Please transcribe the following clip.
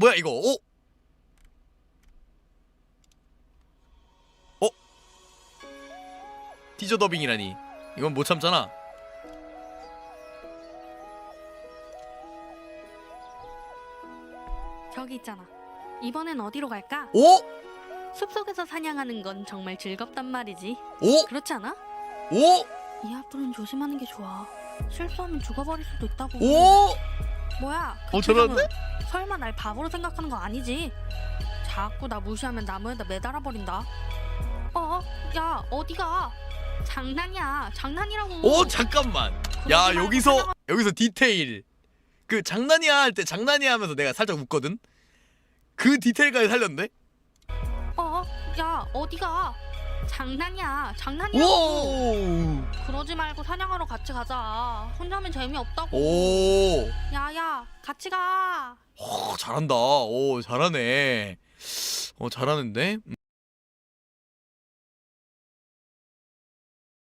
뭐야 이거? 어? 어? 티저 더빙이라니. 이건 못 참잖아. 저기 있잖아. 이번엔 어디로 갈까? 오? 숲속에서 사냥하는 건 정말 즐겁단 말이지. 오? 그렇지 않아? 오? 이 앞으로는 조심하는 게 좋아. 실수하면 죽어버릴 수도 있다고. 오? 뭐야? 그 어, 저런데? 표정은 설마 날 바보로 생각하는 거 아니지? 자꾸 나 무시하면 나무에다 매달아 버린다. 어? 야 어디가? 장난이야. 장난이라고. 오 잠깐만. 그러지 야 말고 여기서 여기서 디테일. 그 장난이야 할 때 장난이야 하면서 내가 살짝 웃거든. 그 디테일까지 살렸네. 어? 야 어디가? 장난이야. 장난이라고. 오. 그러지 말고 사냥하러 같이 가자. 혼자면 재미없다고. 오. 같이 가. 어, 잘한다. 오 잘하네. 어 잘하는데.